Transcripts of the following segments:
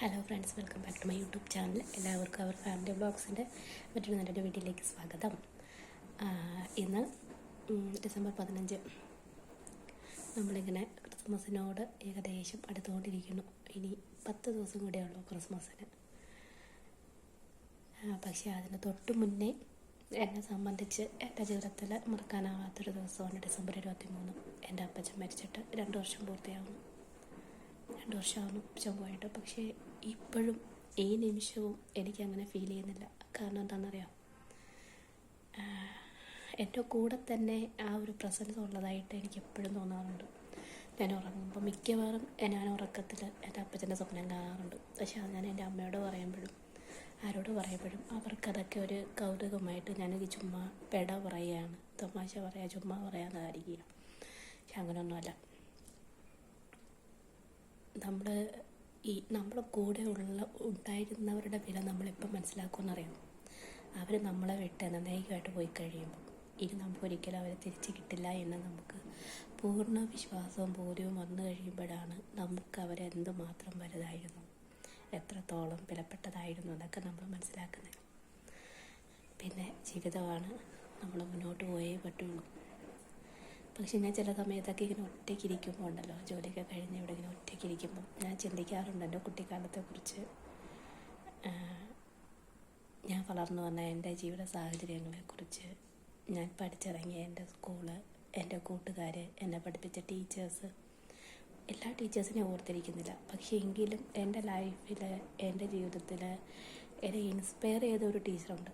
Hello friends welcome back to my YouTube channel എല്ലാവർക്കും അവർ family ബ്ലോഗ്സിന്റെ മറ്റൊരു നല്ലൊരു വീഡിയോയിലേക്ക് സ്വാഗതം. ഇന്ന് ഡിസംബർ പതിനഞ്ച്. നമ്മളിങ്ങനെ ക്രിസ്മസിനോട് ഏകദേശം അടുത്തുകൊണ്ടിരിക്കുന്നു. ഇനി പത്ത് ദിവസം കൂടെ ഉള്ളൂ ക്രിസ്മസിന്. പക്ഷേ അതിന് തൊട്ട് മുന്നേ എന്നെ സംബന്ധിച്ച് എന്റെ ജീവിതത്തിൽ മറക്കാനാവാത്തൊരു ദിവസമാണ് ഡിസംബർ ഇരുപത്തി മൂന്ന് എന്റെ അപ്പച്ചൻ മരിച്ചിട്ട് രണ്ട് വർഷം പൂർത്തിയാവുന്നു. രണ്ട് വർഷമാകുന്നു ചൊവ്വായിട്ട് പക്ഷേ ഇപ്പോഴും ഈ നിമിഷവും എനിക്ക് അങ്ങനെ ഫീൽ ചെയ്യുന്നില്ല. കാരണം എന്താണെന്നറിയാം? എന്റെ കൂടെ തന്നെ ആ ഒരു പ്രസൻസ് ഉള്ളതായിട്ട് എനിക്ക് എപ്പോഴും തോന്നാറുണ്ട്. ഞാൻ ഉറങ്ങുമ്പോൾ മിക്കവാറും ഞാൻ ഉറക്കത്തിൽ എന്റെ അപ്പച്ചന്റെ സ്വപ്നം കാണാറുണ്ട്. പക്ഷേ അത് ഞാൻ എന്റെ അമ്മയോട് പറയുമ്പോഴും ആരോട് പറയുമ്പോഴും അവർക്കതൊക്കെ ഒരു കൗതുകമായിട്ട് ഞാനത് ചുമ്മാ പെട പറയുകയാണ്. തമാശ പറയുക ചുമ്മാ പറയാമെന്നായിരിക്കുക പക്ഷെ അങ്ങനെയൊന്നുമല്ല. നമ്മൾ ഈ നമ്മുടെ കൂടെ ഉള്ള ഉണ്ടായിരുന്നവരുടെ വില നമ്മളിപ്പം മനസ്സിലാക്കുമെന്നറിയാം. അവർ നമ്മളെ വിട്ട് നന്നായിട്ട് പോയി കഴിയുമ്പോൾ ഇനി നമുക്ക് ഒരിക്കലും അവരെ തിരിച്ച് കിട്ടില്ല എന്ന് നമുക്ക് പൂർണ വിശ്വാസവും ബോധ്യവും വന്നു കഴിയുമ്പോഴാണ് നമുക്ക് അവരെന്ത് മാത്രം വലുതായിരുന്നു എത്രത്തോളം വിലപ്പെട്ടതായിരുന്നു എന്നൊക്കെ നമ്മൾ മനസ്സിലാക്കുന്നത്. പിന്നെ ജീവിതമാണ് നമ്മൾ മുന്നോട്ട് പോയേ പറ്റുള്ളൂ. പക്ഷെ ഞാൻ ചില സമയത്തൊക്കെ ഇങ്ങനെ ഒറ്റയ്ക്ക് ഇരിക്കുമ്പോൾ ഉണ്ടല്ലോ ജോലിയൊക്കെ കഴിഞ്ഞ് ഇവിടെ ഇങ്ങനെ ഒറ്റയ്ക്ക് ഇരിക്കുമ്പോൾ ഞാൻ ചിന്തിക്കാറുണ്ട് എന്റെ കുട്ടിക്കാലത്തെക്കുറിച്ച് ഞാൻ വളർന്നു വന്ന എന്റെ ജീവിത സാഹചര്യങ്ങളെക്കുറിച്ച്. ഞാൻ പഠിച്ചിറങ്ങിയ എന്റെ സ്കൂൾ എന്റെ കൂട്ടുകാർ എന്നെ പഠിപ്പിച്ച ടീച്ചേഴ്സ്. എല്ലാ ടീച്ചേഴ്സിനെയും ഓർത്തിരിക്കുന്നില്ല. പക്ഷേ എങ്കിലും എന്റെ ലൈഫിൽ എന്റെ ജീവിതത്തിൽ എന്നെ ഇൻസ്പയർ ചെയ്ത ഒരു ടീച്ചറുണ്ട്.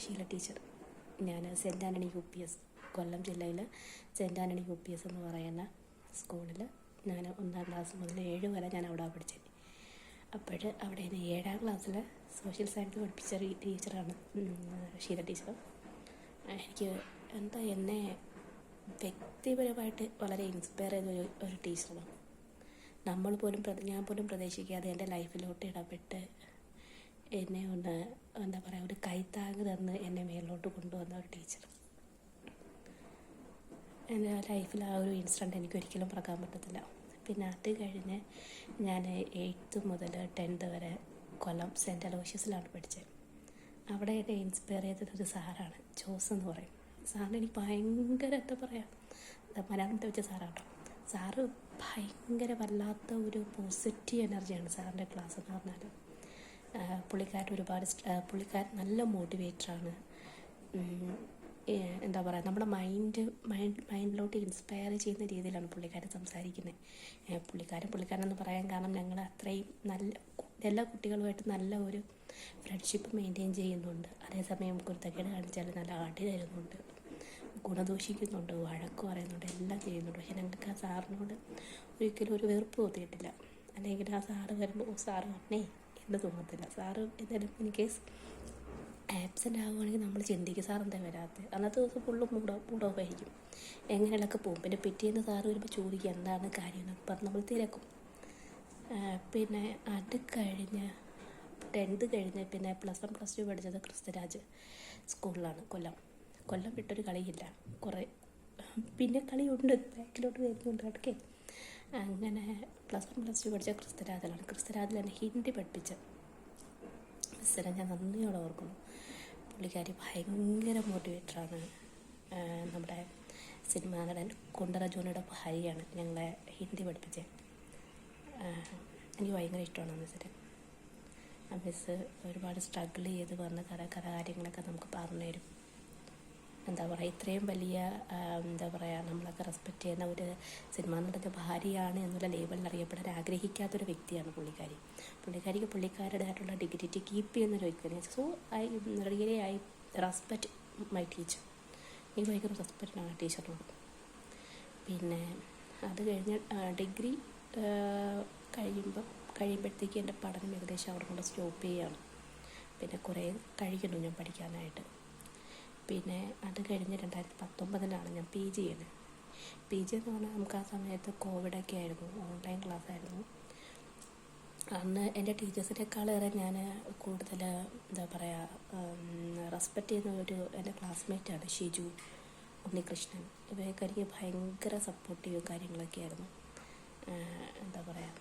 ഷീല ടീച്ചർ. ഞാൻ saint Antony U P S Kollam ജില്ലയിൽ saint Antony U P S എന്ന് പറയുന്ന സ്കൂളിൽ ഞാൻ ഒന്നാം ക്ലാസ് മുതൽ ഏഴ് വരെ ഞാൻ അവിടെ പഠിച്ചത് അപ്പോൾ അവിടെ നിന്ന് ഏഴാം ക്ലാസ്സിൽ സോഷ്യൽ സയൻസ് പഠിപ്പിച്ച ടീച്ചറാണ് ഷീല ടീച്ചർ എനിക്ക് എന്താ എന്നെ വ്യക്തിപരമായിട്ട് വളരെ ഇൻസ്പയർ ചെയ്ത ഒരു ഒരു ടീച്ചറാണ് നമ്മൾ പോലും ഞാൻ പോലും പ്രതീക്ഷിക്കാതെ എന്റെ ലൈഫിലോട്ട് ഇടപെട്ട് എന്നെ ഒന്ന് എന്താ പറയുക ഒരു കൈത്താങ്ങ് തന്ന് എന്നെ മേലോട്ട് കൊണ്ടുവന്ന ഒരു ടീച്ചർ എന്റെ ലൈഫിൽ ആ ഒരു ഇൻസിഡന്റ് എനിക്ക് ഒരിക്കലും മറക്കാൻ പറ്റത്തില്ല. പിന്നെ അത് കഴിഞ്ഞ് ഞാൻ എയ്ത്ത് മുതൽ ടെൻത്ത് വരെ കൊല്ലം സെന്റ് അലോഷ്യസിലാണ് പഠിച്ചത്. അവിടെ എന്നെ ഇൻസ്പയർ ചെയ്തത് ഒരു സാറാണ് ജോസ് എന്ന് പറയും. സാറിന് എനിക്ക് ഭയങ്കര എന്താ പറയുക മലയാളത്തെ വെച്ച സാറാട്ടോ സാറ് ഭയങ്കര വല്ലാത്ത ഒരു പോസിറ്റീവ് എനർജിയാണ് സാറിന്റെ ക്ലാസ് എന്ന് പറഞ്ഞാൽ പുള്ളിക്കാരൻ ഒരുപാട് പുള്ളിക്കാരൻ നല്ല മോട്ടിവേറ്ററാണ് എന്താ പറയുക നമ്മുടെ മൈൻഡ് മൈൻഡ് മൈൻഡിലോട്ട് ഇൻസ്പയർ ചെയ്യുന്ന രീതിയിലാണ് പുള്ളിക്കാരൻ സംസാരിക്കുന്നത് പുള്ളിക്കാരൻ പുള്ളിക്കാരൻ എന്ന് പറയാൻ കാരണം ഞങ്ങൾ അത്രയും നല്ല എല്ലാ കുട്ടികളുമായിട്ട് നല്ല ഒരു ഫ്രണ്ട്ഷിപ്പ് മെയിന്റെയിൻ ചെയ്യുന്നുണ്ട്. അതേസമയം കുരുത്തക്കേട് കാണിച്ചാൽ നല്ല ആട്ടി തരുന്നുണ്ട്. ഗുണദോഷിക്കുന്നുണ്ട് വഴക്ക് പറയുന്നുണ്ട് എല്ലാം ചെയ്യുന്നുണ്ട്. പക്ഷെ ഞങ്ങൾക്ക് ആ സാറിനോട് ഒരിക്കലും ഒരു വെറുപ്പ് തോന്നിയിട്ടില്ല. അല്ലെങ്കിൽ ആ സാറ് വരുമ്പോൾ "ഓ, സാറ് വന്നേ എന്ന് തോന്നത്തില്ല. സാറ് എന്തായാലും ഇൻ കേസ് ആബ്സെന്റ് ആവുകയാണെങ്കിൽ നമ്മൾ ചിന്തിക്കും സാർ എന്താ വരാത്തത് അന്നത്തെ ദിവസം ഫുള്ള് മൂഡ് മൂഡ് ഓഫ് ആയിരിക്കും. എങ്ങനെയുള്ളൊക്കെ പോകും പിന്നെ പിറ്റേന്ന് സാറ് വരുമ്പോൾ ചോദിക്കുക എന്താണ് കാര്യം? എന്നൊക്കെ പറഞ്ഞ് നമ്മൾ തിരക്കും. പിന്നെ അത് കഴിഞ്ഞ് ടെൻത്ത് കഴിഞ്ഞ് പിന്നെ പ്ലസ് വൺ പ്ലസ് ടു പഠിച്ചത് ക്രിസ്തുരാജ് സ്കൂളിലാണ് കൊല്ലം. കൊല്ലം വിട്ടൊരു കളിയില്ല കുറേ. പിന്നെ കളിയുണ്ട് ബാക്കിലോട്ട് വരുന്നുണ്ട് അടക്കേ അങ്ങനെ പ്ലസ് വൺ പ്ലസ് ടു പഠിച്ച ക്രിസ്തരാജിലാണ് ക്രിസ്തരാജിൽ ഹിന്ദി പഠിപ്പിച്ച. മിസ്സിനെ ഞാൻ നന്ദിയോടെ ഓർക്കുന്നു. പുള്ളിക്കാരി ഭയങ്കര മോട്ടിവേറ്ററാണ് നമ്മുടെ സിനിമാ നടൻ കുണ്ടറ ജോണിയുടെ ഭാര്യയാണ് ഞങ്ങളെ ഹിന്ദി പഠിപ്പിച്ചത് എനിക്ക് ഭയങ്കര ഇഷ്ടമാണ് മിസ്സിന് മിസ് ഒരുപാട് സ്ട്രഗിൾ ചെയ്ത് വന്ന കഥ കഥ കാര്യങ്ങളൊക്കെ നമുക്ക് പറഞ്ഞു തരും. എന്താ പറയുക ഇത്രയും വലിയ എന്താ പറയുക നമ്മളൊക്കെ റെസ്പെക്റ്റ് ചെയ്യുന്ന ഒരു സിനിമാ നടന്റെ ഭാര്യയാണ് എന്നുള്ള ലേബലിൽ അറിയപ്പെടാൻ ആഗ്രഹിക്കാത്തൊരു വ്യക്തിയാണ് പുള്ളിക്കാരി. പുള്ളിക്കാരിക്ക് പുള്ളിക്കാരുടേതായിട്ടുള്ള ഡിഗ്നിറ്റി കീപ്പ് ചെയ്യുന്നൊരു വ്യക്തിയാണ്. So I really I respect my teacher എനിക്ക് ഭയങ്കര റെസ്പെക്റ്റാണ് ടീച്ചറിനോട്. പിന്നെ അത് കഴിഞ്ഞ് ഡിഗ്രി കഴിയുമ്പോൾ കഴിയുമ്പോഴത്തേക്ക് എന്റെ പഠനം ഏകദേശം അവിടെ കൊണ്ട് സ്റ്റോപ്പ് ചെയ്യുകയാണ്. പിന്നെ കുറേ കഴിക്കുന്നു ഞാൻ പഠിക്കാനായിട്ട്. പിന്നെ അത് കഴിഞ്ഞ് രണ്ടായിരത്തി പത്തൊമ്പതിലാണ് ഞാൻ പി ജി ചെയ്യുന്നത്. പി ജി എന്ന് പറഞ്ഞാൽ നമുക്ക് ആ സമയത്ത് കോവിഡൊക്കെ ആയിരുന്നു ഓൺലൈൻ ക്ലാസ് ആയിരുന്നു. അന്ന് എന്റെ ടീച്ചേഴ്സിനേക്കാളേറെ ഞാൻ കൂടുതൽ എന്താ പറയുക റെസ്പെക്റ്റ് ചെയ്യുന്ന ഒരു എന്റെ ക്ലാസ്മേറ്റാണ് ഷിജു ഉണ്ണികൃഷ്ണൻ. ഇവയൊക്കെ എനിക്ക് ഭയങ്കര സപ്പോർട്ടീവ് കാര്യങ്ങളൊക്കെ ആയിരുന്നു. എന്താ പറയുക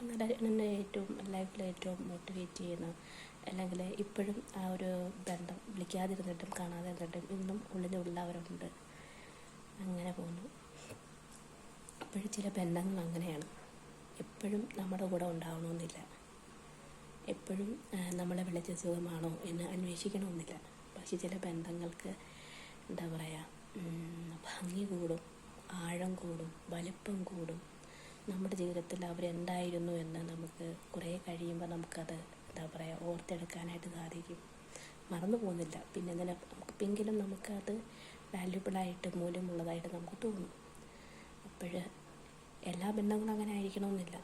അങ്ങനെ എന്നെ ഏറ്റവും ലൈഫിൽ ഏറ്റവും മോട്ടിവേറ്റ് ചെയ്യുന്ന അല്ലെങ്കിൽ ഇപ്പോഴും ആ ഒരു ബന്ധം വിളിക്കാതിരുന്നിട്ടും കാണാതിരുന്നിട്ടും ഇന്നും ഉള്ളിലുള്ളവരുണ്ട് അങ്ങനെ പോകുന്നു. അപ്പോഴും ചില ബന്ധങ്ങൾ അങ്ങനെയാണ്. എപ്പോഴും നമ്മുടെ കൂടെ ഉണ്ടാവണമെന്നില്ല. എപ്പോഴും നമ്മളെ വിളിച്ച സുഖമാണോ എന്ന് അന്വേഷിക്കണമെന്നില്ല. പക്ഷെ ചില ബന്ധങ്ങൾക്ക് എന്താ പറയുക ഭംഗി കൂടും ആഴം കൂടും വലിപ്പം കൂടും. നമ്മുടെ ജീവിതത്തിൽ അവരെന്തായിരുന്നു എന്ന് നമുക്ക് കുറേ കഴിയുമ്പോൾ നമുക്കത് എന്താ പറയുക ഓർത്തെടുക്കാനായിട്ട് സാധിക്കും. മറന്നു പോകുന്നില്ല. പിന്നെ എന്തിനാ നമുക്കെങ്കിലും നമുക്കത് വാല്യുബിളായിട്ട് മൂല്യമുള്ളതായിട്ട് നമുക്ക് തോന്നും. അപ്പോൾ എല്ലാ ബന്ധങ്ങളും അങ്ങനെ ആയിരിക്കണമെന്നില്ല.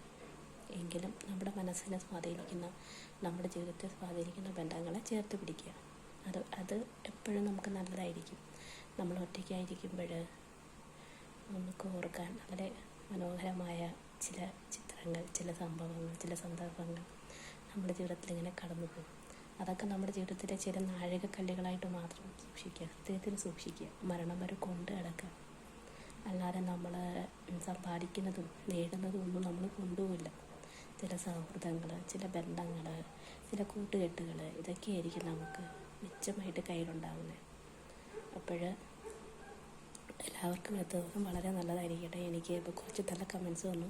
എങ്കിലും നമ്മുടെ മനസ്സിനെ സ്വാധീനിക്കുന്ന നമ്മുടെ ജീവിതത്തെ സ്വാധീനിക്കുന്ന ബന്ധങ്ങളെ ചേർത്ത് പിടിക്കുക. അത് അത് എപ്പോഴും നമുക്ക് നല്ലതായിരിക്കും. നമ്മൾ ഒറ്റയ്ക്കായിരിക്കുമ്പോൾ നമുക്ക് ഓർക്കാൻ വളരെ മനോഹരമായ ചില ചിത്രങ്ങൾ ചില സംഭവങ്ങൾ ചില സന്ദർഭങ്ങൾ നമ്മുടെ ജീവിതത്തിൽ ഇങ്ങനെ കടന്നു പോകും. അതൊക്കെ നമ്മുടെ ജീവിതത്തിലെ ചില നാഴികക്കല്ലുകളായിട്ട് മാത്രം സൂക്ഷിക്കുക. ഹൃദയത്തിൽ സൂക്ഷിക്കുക. മരണം വരെ കൊണ്ട് കിടക്കുക. അല്ലാതെ നമ്മൾ സമ്പാദിക്കുന്നതും നേടുന്നതും ഒന്നും നമ്മൾ കൊണ്ടുപോയില്ല ചില സൗഹൃദങ്ങൾ ചില ബന്ധങ്ങൾ ചില കൂട്ടുകെട്ടുകൾ ഇതൊക്കെയായിരിക്കും നമുക്ക് മിച്ചമായിട്ട് കയ്യിലുണ്ടാവുന്നത് അപ്പോൾ എല്ലാവർക്കും എത്തുന്നതും വളരെ നല്ലതായിരിക്കട്ടെ. എനിക്ക് ഇപ്പോൾ കുറച്ച് നല്ല കമൻസ് വന്നു.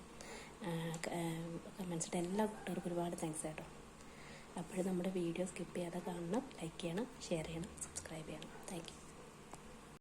കമൻസിട്ട് എല്ലാ കൂട്ടുകാർക്കും ഒരുപാട് താങ്ക്സ് കേട്ടോ. അപ്പോഴും നമ്മുടെ വീഡിയോ സ്കിപ്പ് ചെയ്യാതെ കാണണം ലൈക്ക് ചെയ്യണം ഷെയർ ചെയ്യണം സബ്സ്ക്രൈബ് ചെയ്യണം. താങ്ക്